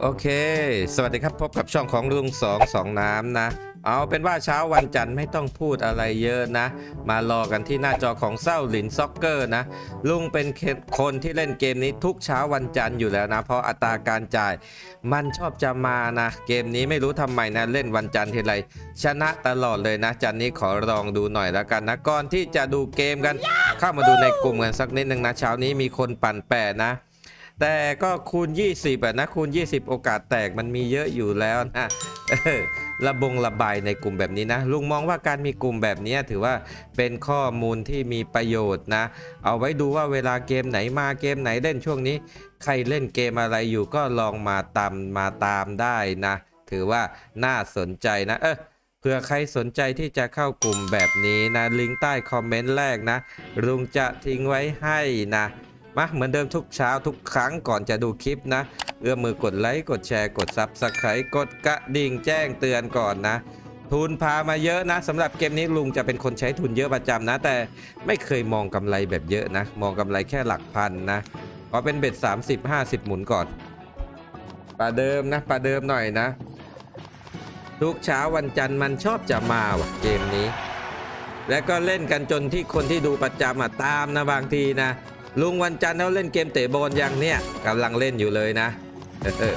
โอเค สวัสดีครับพบกับช่องของลุงสองสองน้ำนะ เอาเป็นว่าเช้าวันจันทร์ไม่ต้องพูดอะไรเยอะนะ มารอกันที่หน้าจอของเศร้าหลินซ็อกเกอร์นะ ลุงเป็นคนที่เล่นเกมนี้ทุกเช้าวันจันทร์อยู่แล้วนะ เพราะอัตราการจ่ายมันชอบจะมานะ เกมนี้ไม่รู้ทำไมนะ เล่นวันจันทร์ทีไรชนะตลอดเลยนะ จันนี้ขอลองดูหน่อยแล้วกันนะก่อนที่จะดูเกมกัน เข้ามาดูในกลุ่มกันสักนิดนึงนะเช้านี้มีคนปั่นแปดนะ แต่ก็คูณ 20อะนะคูณ 20 โอกาสแตกมันมีเยอะอยู่แล้วนะระบงระบายในกลุ่มแบบนี้นะ ลุงมองว่าการมีกลุ่มแบบนี้ถือว่าเป็นข้อมูลที่มีประโยชน์นะ เอาไว้ดูว่าเวลาเกมไหนมาเกมไหนเล่นช่วงนี้ ใครเล่นเกมอะไรอยู่ก็ลองมาตามมาตามได้นะ ถือว่าน่าสนใจนะ เออเผื่อใครสนใจที่จะเข้ากลุ่มแบบนี้นะ ลิงก์ใต้คอมเมนต์แรกนะลุงจะทิ้งไว้ให้นะ มาเหมือนเดิมทุกเช้าทุกครั้งก่อนจะดูคลิปนะ เอื้อมมือกดไลค์กดแชร์กดซับสไครต์กดกระดิ่งแจ้งเตือนก่อนนะ ทุนพามาเยอะนะสำหรับเกมนี้ลุงจะเป็นคนใช้ทุนเยอะประจำนะ แต่ไม่เคยมองกำไรแบบเยอะนะ มองกำไรแค่หลักพันนะขอเป็นเบ็ด30 50 หมุนก่อนปลาเดิมนะปลาเดิมหน่อยนะ ทุกเช้าวันจันทร์มันชอบจะมาว่ะเกมนี้ แล้วก็เล่นกันจนที่คนที่ดูประจำอะตามนะบางทีนะ ลุงวันจันทร์เขาเล่นเกมเตะบอลยังเนี่ยกำลังเล่นอยู่เลยนะเออ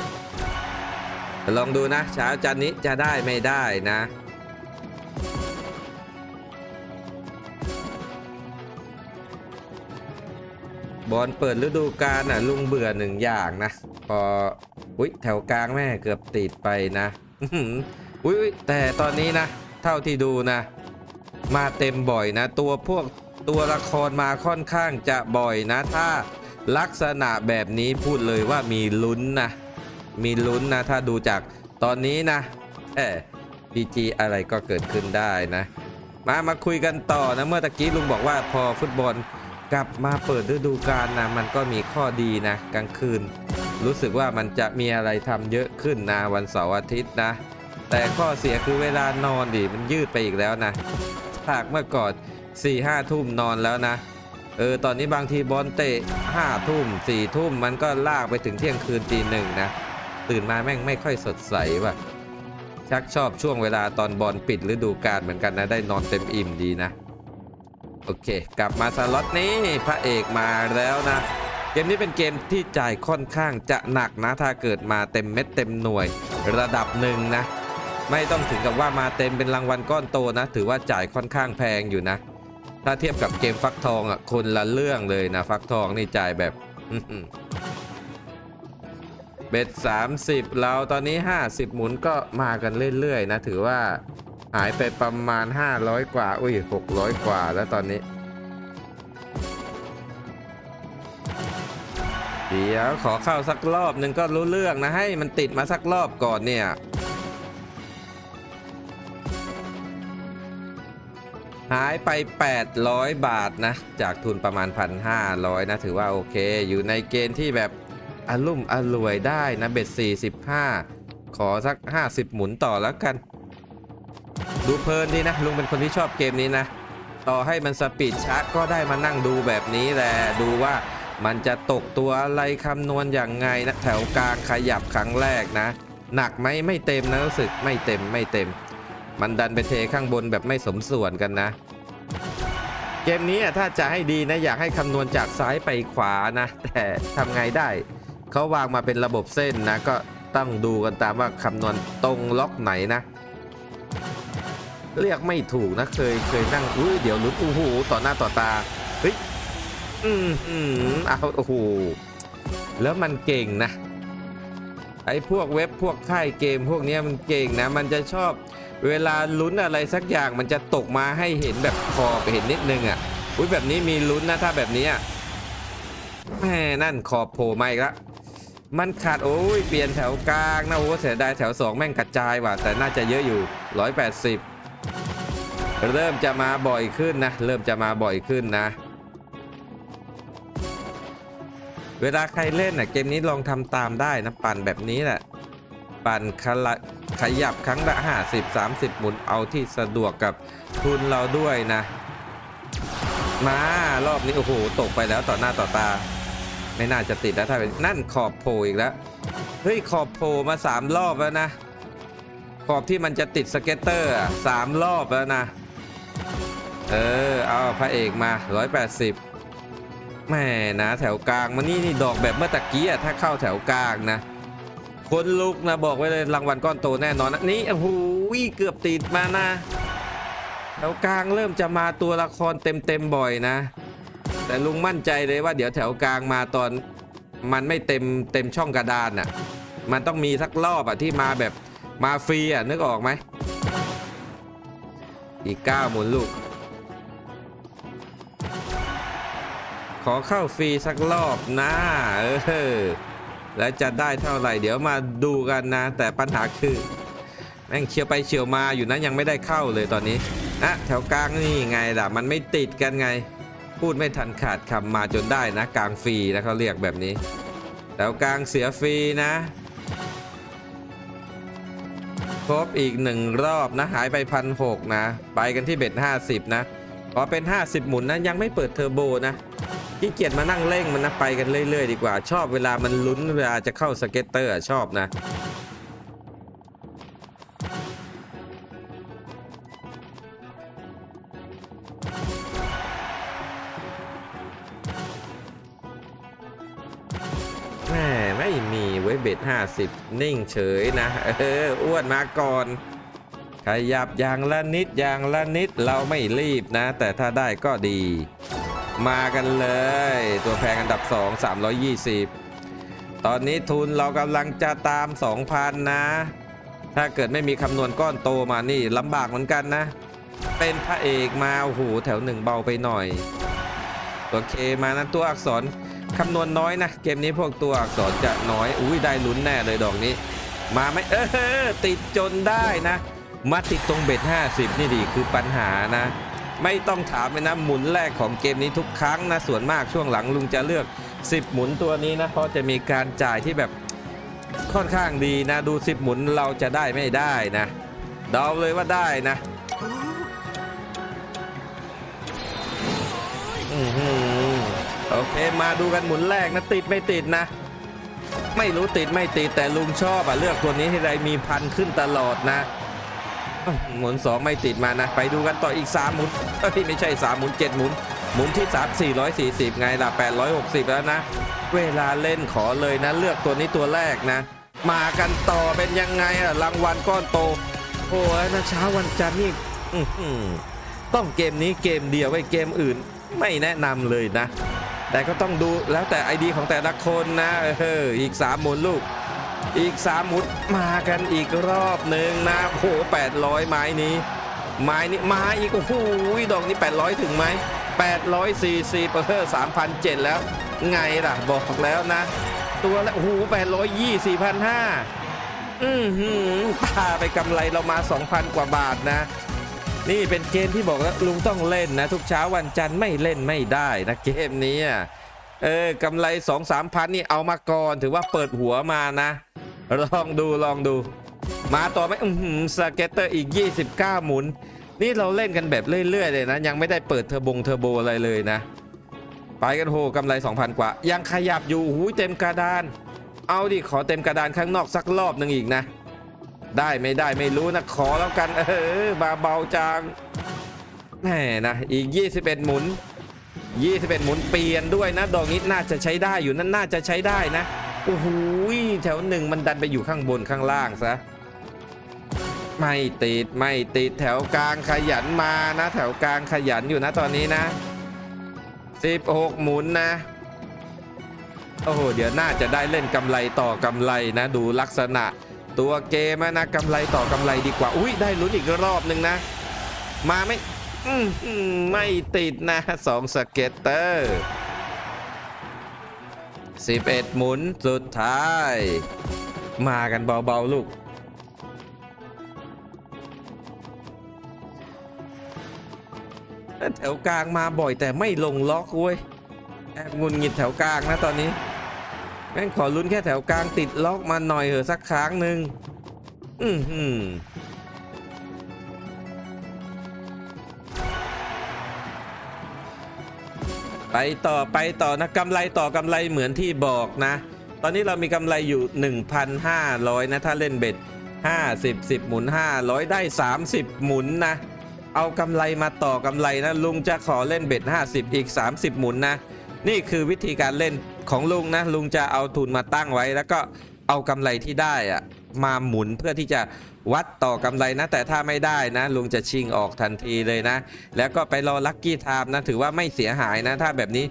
ลองดูนะเช้าจันนี้จะได้ไม่ได้นะ บอลเปิดฤดูกาลน่ะลุงเบื่อหนึ่งอย่างนะ พออุ้ยแถวกลางแม่เกือบติดไปนะอื้อหืออุ้ยอุ๊ยแต่ตอนนี้นะ เท่าที่ดูนะ มาเต็มบ่อยนะ ตัวพวก ตัวละครมาค่อนข้างจะบ่อยนะ ถ้าลักษณะแบบนี้พูดเลยว่ามีลุ้นนะ มีลุ้นนะ ถ้าดูจากตอนนี้นะเออพีจีอะไรก็เกิดขึ้นได้นะ มามาคุยกันต่อนะ เมื่อตะกี้ลุงบอกว่าพอฟุตบอลกลับมาเปิดฤดูกาลนะ มันก็มีข้อดีนะ กลางคืน รู้สึกว่ามันจะมีอะไรทำเยอะขึ้นนะ วันเสาร์อาทิตย์นะ แต่ข้อเสียคือเวลานอนดิมันยืดไปอีกแล้วนะจากเมื่อก่อน 4ี่ห้าทุ่มนอนแล้วนะ เออ ตอนนี้บางทีบอลเตะห้าทุ่มสี่ทุ่มมันก็ลากไปถึงเที่ยงคืนตีหนึ่งนะ ตื่นมาแม่งไม่ค่อยสดใสว่ะ ชักชอบช่วงเวลาตอนบอลปิดฤดูกาลเหมือนกันนะ ได้นอนเต็มอิ่มดีนะ โอเค กลับมาสล็อตนี้พระเอกมาแล้วนะ เกมนี้เป็นเกมที่จ่ายค่อนข้างจะหนักนะถ้าเกิดมาเต็มเม็ดเต็มหน่วยระดับหนึ่งนะไม่ต้องถึงกับว่ามาเต็มเป็นรางวัลก้อนโตนะ ถือว่าจ่ายค่อนข้างแพงอยู่นะ ถ้าเทียบกับเกมฟักทองอะคนละเรื่องเลยนะ ฟักทองนี่จ่ายแบบเบ็ด30 เราตอนนี้ 50 หมุนก็มากันเรื่อยๆนะ ถือว่าหายไปประมาณ 500 กว่า อุ้ย 600 กว่าแล้วตอนนี้ เดี๋ยวขอเข้าสักรอบหนึ่งก็รู้เรื่องนะ ให้มันติดมาสักรอบก่อนเนี่ย หายไป 800 บาทนะ จากทุนประมาณ 1,500 นะ ถือว่าโอเค อยู่ในเกณฑ์ที่แบบอารมุ่มอร่วยได้นะ เบ็ด 45 ขอสัก 50 หมุนต่อแล้วกัน ดูเพลินดีนะ ลุงเป็นคนที่ชอบเกมนี้นะ ต่อให้มันสปีดช้าก็ได้มานั่งดูแบบนี้แหละดูว่ามันจะตกตัวอะไรคำนวณอย่างไงนะ แถวกลางขยับครั้งแรกนะ หนักไหมไม่เต็มนะรู้สึกไม่เต็มไม่เต็ม มันดันไปเทข้างบนแบบไม่สมส่วนกันนะ เกมนี้อะถ้าจะให้ดีนะ อยากให้คำนวณจากซ้ายไปขวานะ แต่ทำไงได้ เขาวางมาเป็นระบบเส้นนะ ก็ต้องดูกันตามว่าคำนวณตรงล็อกไหนนะ เรียกไม่ถูกนะเคยเคยนั่งอุ้ยเดี๋ยวลุ้นโอ้โหต่อหน้าต่อตาเฮ้ยอืมอืมเอาโอ้โหแล้วมันเก่งนะไอ้พวกเว็บพวกค่ายเกมพวกนี้มันเก่งนะ มันจะชอบ เวลาลุ้นอะไรสักอย่างมันจะตกมาให้เห็นแบบขอบเห็นนิดนึงอะอุ้ยแบบนี้มีลุ้นนะถ้าแบบนี้อะแม่นั่นขอบโผล่มาอีกละมันขาดโอ้ยเปลี่ยนแถวกลางนะโอ้เสียดายแถวสองแม่งกระจายว่ะแต่น่าจะเยอะอยู่ 180 เริ่มจะมาบ่อยขึ้นนะ เริ่มจะมาบ่อยขึ้นนะ เวลาใครเล่นน่ะเกมนี้ลองทำตามได้นะ ปั่นแบบนี้แหละ ปั่นขละ ขยับครั้งละ50 30 หมุนเอาที่สะดวกกับทุนเราด้วยนะ มารอบนี้โอ้โหตกไปแล้วต่อหน้าต่อตา ไม่น่าจะติดแล้วถ้าเป็นนั่นขอบโผล่อีกแล้วเฮ้ยขอบโผล่มาสามรอบแล้วนะ ขอบที่มันจะติดสเก็ตเตอร์สามรอบแล้วนะ เออเอาพระเอกมา 180แม่นะแถวกลางมานี่นี่ดอกแบบเมื่อตะกี้อะถ้าเข้าแถวกลางนะ คนลุกนะบอกไว้เลยรางวัลก้อนโตแน่นอนนะนี่โอ้โหเกือบติดมานะแถวกลางเริ่มจะมาตัวละครเต็มๆบ่อยนะ แต่ลุงมั่นใจเลยว่าเดี๋ยวแถวกลางมาตอนมันไม่เต็มเต็มช่องกระดานอะมันต้องมีสักรอบอะที่มาแบบมาฟรีอะนึกออกไหมอีกเก้าหมุนลูก ขอเข้าฟรีสักรอบนะเออ แล้วจะได้เท่าไหร่เดี๋ยวมาดูกันนะ แต่ปัญหาคือแม่งเชียวไปเชียวมาอยู่นะยังไม่ได้เข้าเลยตอนนี้อะแถวกลางนี่ไงล่ะ มันไม่ติดกันไง พูดไม่ทันขาดคำมาจนได้นะ กลางฟรีนะเขาเรียกแบบนี้แถวกลางเสียฟรีนะครบอีกหนึ่งรอบนะหายไปพันหกนะ ไปกันที่เบ็ด50 นะพอเป็น 50 หมุนนะยังไม่เปิดเทอร์โบนะ ขี้เกียจมานั่งเร่งมันนะไปกันเรื่อยๆดีกว่า ชอบเวลามันลุ้นเวลาจะเข้าสเก็ตเตอร์ชอบนะแม่ไม่มีไว้ยเบ็ด50นิ่งเฉยนะ เอออ้วนมาก่อนขยับอย่างละนิดอย่างละนิดเราไม่รีบนะ แต่ถ้าได้ก็ดี มากันเลย ตัวแพงอันดับ 2 320 ตอนนี้ทุนเรากำลังจะตาม 2,000 นะ ถ้าเกิดไม่มีคำนวณก้อนโตมานี่ลำบากเหมือนกันนะ เป็นพระเอกมาโอ้โหแถวหนึ่งเบาไปหน่อย ตัวเคมานั้นตัวอักษรคำนวณน้อยนะ เกมนี้พวกตัวอักษรจะน้อย อุ้ยได้ลุ้นแน่เลยดอกนี้ มาไหมเออติดจนได้นะ มาติดตรงเบ็ด50 นี่ดีคือปัญหานะ ไม่ต้องถามเลยนะหมุนแรกของเกมนี้ทุกครั้งนะส่วนมากช่วงหลังลุงจะเลือก 10 หมุนตัวนี้นะเพราะจะมีการจ่ายที่แบบค่อนข้างดีนะ ดู 10 หมุนเราจะได้ไม่ได้นะเดาเลยว่าได้นะโอเคมาดูกันหมุนแรกนะติดไม่ติดนะ ไม่รู้ติดไม่ติดแต่ลุงชอบอะเลือกตัวนี้ที่ใดมีพันขึ้นตลอดนะ หมุนสองไม่ติดมานะ ไปดูกันต่ออีก 3 หมุนเอ้ยไม่ใช่ 3 หมุน 7 หมุน หมุนที่ 3 440 ไงล่ะ 860 แล้วนะ เวลาเล่นขอเลยนะ เลือกตัวนี้ตัวแรกนะ มากันต่อเป็นยังไงอะรางวัลก้อนโต โอ้ยนะเช้าวันจันทร์นี่ต้องเกมนี้เกมเดียวไว้เกมอื่น ไม่แนะนำเลยนะ แต่ก็ต้องดูแล้วแต่ไอดีของแต่ละคนนะเอออีก 3 หมุนลูก อีก 3หมุนมากันอีกรอบหนึ่งนะโอ้โห800 ไม้นี้ ไม้นี้มาอีกโอ้โหดอกนี้ 800 ถึงไหม840เปอร์เซอ3,007แล้ว ไงล่ะ บอกแล้วนะ ตัวละโอ้โห820 4,500อือหือปาไปกำไรเรามา 2,000 กว่าบาทนะ นี่เป็นเกมที่บอกแล้วลุงต้องเล่นนะ ทุกเช้าวันจันทร์ไม่เล่นไม่ได้นะเกมนี้เออกำไร2 3 0 0พันนี่เอามาก่อน ถือว่าเปิดหัวมานะ ลองดูลองดู มาต่อไหมอือหือสเก็ตเตอร์อีก 29 หมุน นี่เราเล่นกันแบบเรื่อย ๆ เลยนะ ยังไม่ได้เปิดเทอร์บงเทอร์โบอะไรเลยนะ ไปกันโหกำไร 2,000 กว่า ยังขยับอยู่หูยเต็มกระดาน เอาดิขอเต็มกระดานข้างนอกสักรอบหนึ่งอีกนะ ได้ไม่ได้ไม่รู้นะขอแล้วกัน เออมาเบาจังแหมนะอีก 21 หมุน 21 หมุนเปลี่ยนด้วยนะ ดอกนี้น่าจะใช้ได้อยู่นั่นน่าจะใช้ได้นะ โอ้โหแถวหนึ่งมันดันไปอยู่ข้างบนข้างล่างซะไม่ติดไม่ติดแถวกลางขยันมานะ แถวกลางขยันอยู่นะตอนนี้นะ 16 หมุนนะ โอ้โห เดี๋ยวน่าจะได้เล่นกำไรต่อกำไรนะ ดูลักษณะ ตัวเกมนะกำไรต่อกำไรดีกว่า อุ้ยได้ลุ้นอีกรอบหนึ่งนะ มาไม่ไม่ติดนะสองสเก็ตเตอร์ 11 หมุนสุดท้าย มากันเบาๆลูก แถวกลางมาบ่อยแต่ไม่ลงล็อกเว้ย แอบงุนงิดแถวกลางนะตอนนี้ แม่งขอลุ้นแค่แถวกลางติดล็อกมาหน่อยเหอะสักครั้งหนึ่งอือ ไปต่อไปต่อนะกำไรต่อกำไรเหมือนที่บอกนะ ตอนนี้เรามีกำไรอยู่ 1,500 นะ ถ้าเล่นเบ็ด 50 10 หมุน 500 ได้ 30 หมุนนะ เอากำไรมาต่อกำไรนะ ลุงจะขอเล่นเบ็ด 50 อีก 30 หมุนนะ นี่คือวิธีการเล่นของลุงนะ ลุงจะเอาทุนมาตั้งไว้แล้วก็เอากำไรที่ได้อะ มาหมุนเพื่อที่จะวัดต่อกำไรนะ แต่ถ้าไม่ได้นะ ลุงจะชิงออกทันทีเลยนะ แล้วก็ไปรอลัคกี้ไทม์นะ ถือว่าไม่เสียหายนะ ถ้าแบบนี้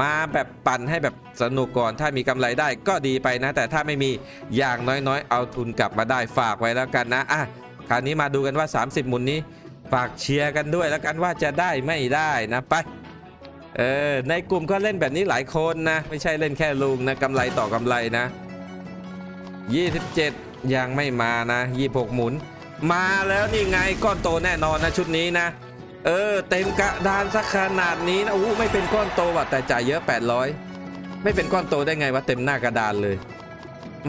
มาแบบปั่นให้แบบสนุกก่อน ถ้ามีกำไรได้ก็ดีไปนะ แต่ถ้าไม่มีอย่างน้อยๆ เอาทุนกลับมาได้ฝากไว้แล้วกันนะอะคราวนี้มาดูกันว่า 30 หมุนนี้ ฝากเชียร์กันด้วยแล้วกันว่าจะได้ไม่ได้นะไปเออในกลุ่มก็เล่นแบบนี้หลายคนนะ ไม่ใช่เล่นแค่ลุงนะกำไรต่อกำไรนะ 27 ยังไม่มานะ26หมุน มาแล้วนี่ไงก้อนโตแน่นอนนะชุดนี้นะ เออ เต็มกระดานสักขนาดนี้นะอู้ไม่เป็นก้อนโตว่ะแต่จ่ายเยอะ 800 ไม่เป็นก้อนโตได้ไงวะเต็มหน้ากระดานเลย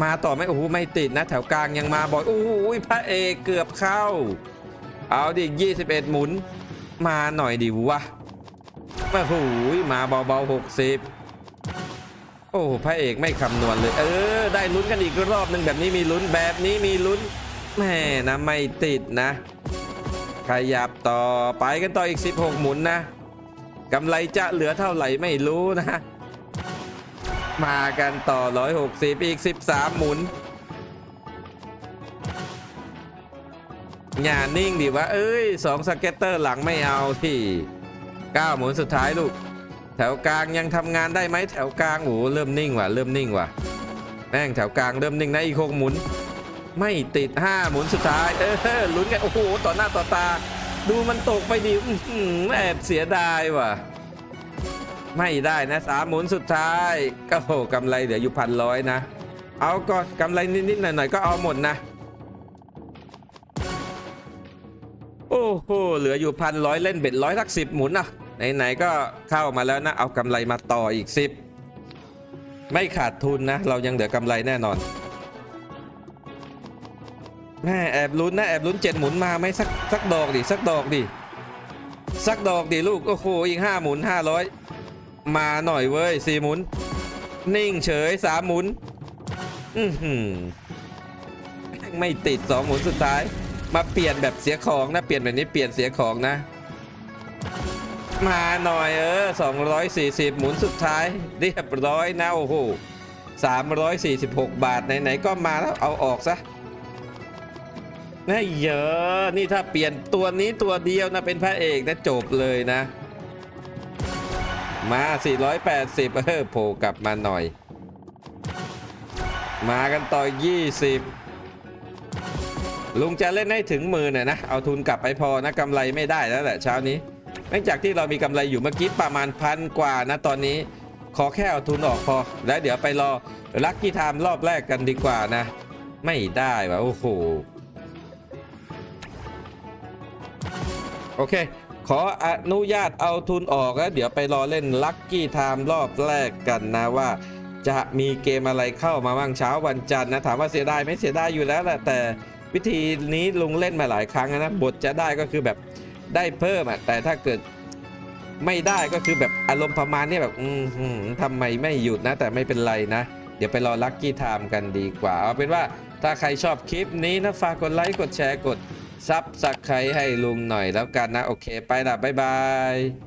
มาต่อไหมโอ้โหไม่ติดนะ แถวกลางยังมาบ่อยโอ้โหพระเอกเกือบเข้า เอาดิ 21 หมุน มาหน่อยดิวะมาหูยมาเบาๆหกสิบ โอ้พระเอกไม่คำนวณเลย เออ ได้ลุ้นกันอีกรอบหนึ่งแบบนี้มีลุ้นแบบนี้มีลุ้นแม่นะไม่ติดนะ ขยับต่อไปกันต่ออีก 16 หมุนนะกำไรจะเหลือเท่าไหร่ไม่รู้นะ มากันต่อ 160 อีก 13 หมุนอย่านิ่งดิวะเอ้ยสองสเก็ตเตอร์หลังไม่เอาที่ 9 หมุนสุดท้ายลูก แถวกลางยังทำงานได้ไหมแถวกลางโอ้โหเริ่มนิ่งว่ะเริ่มนิ่งว่ะแม่งแถวกลางเริ่มนิ่งนะอีกหกหมุน ไม่ติด 5 หมุนสุดท้าย เออลุ้นกันโอ้โหต่อหน้าต่อตา ดูมันตกไปดิอือแอบเสียดายว่ะ ไม่ได้นะสามหมุนสุดท้ายก็โหกำไรเหลืออยู่พันร้อยนะ เอาก่อนกำไรนิดๆหน่อยๆก็เอาหมดนะโอ้โห เหลืออยู่พันร้อยเล่นเบ็ดร้อยสักสิบหมุนนะ ไหนๆก็เข้ามาแล้วนะ เอากำไรมาต่ออีกสิบไม่ขาดทุนนะ เรายังเหลือกำไรแน่นอนแม่แอบลุ้นนะแอบลุ้นเจ็ดหมุนมาไหมสักสักดอกดิสักดอกดิสักดอกดิลูกโอ้โหอีกห้าหมุนห้าร้อยมาหน่อยเว้ยสี่หมุน นิ่งเฉยสามหมุน อือหือไม่ติดสองหมุนสุดท้าย มาเปลี่ยนแบบเสียของนะเปลี่ยนแบบนี้เปลี่ยนเสียของนะ มาหน่อยเออ 240 หมุนสุดท้าย เรียบร้อยนะโอ้โห346 บาท ไหน ๆ ก็มาแล้วเอาออกซะน่าเยอะนี่ถ้าเปลี่ยนตัวนี้ตัวเดียวนะเป็นพระเอกนะจบเลยนะ มา 480 เออโผล่กลับมาหน่อย มากันต่อ 20 ลุงจะเล่นให้ถึงมือหน่อยนะ เอาทุนกลับไปพอนะกำไรไม่ได้แล้วแหละเช้านี้ นื่องจากที่เรามีกำไรอยู่เมื่อกี้ประมาณพันกว่านะตอนนี้ขอแค่เอาทุนออกพอ แล้วเดี๋ยวไปรอลัคกี้ไทม์รอบแรกกันดีกว่านะ ไม่ได้วะโอ้โหโอเค ขออนุญาตเอาทุนออกแล้วเดี๋ยวไปรอเล่นลัคกี้ไทม์รอบแรกกันนะว่า จะมีเกมอะไรเข้ามาบ้างเช้าวันจันทร์นะถามว่าเสียดายไหม่เสียดายอยู่แล้วแหละแต่วิธีนี้ลุงเล่นมาหลายครั้งนะบทจะได้ก็คือแบบ ได้เพิ่มอะแต่ถ้าเกิดไม่ได้ก็คือแบบอารมณ์ประมาณนี้แบบอืมหืมทำไมไม่หยุดนะ แต่ไม่เป็นไรนะ เดี๋ยวไปรอลัคกี้ไทม์กันดีกว่า เอาเป็นว่าถ้าใครชอบคลิปนี้นะ ฝากกดไลค์กดแชร์กดซับสักใครให้ลุงหน่อยแล้วกันนะ โอเค ไปละบ๊ายบาย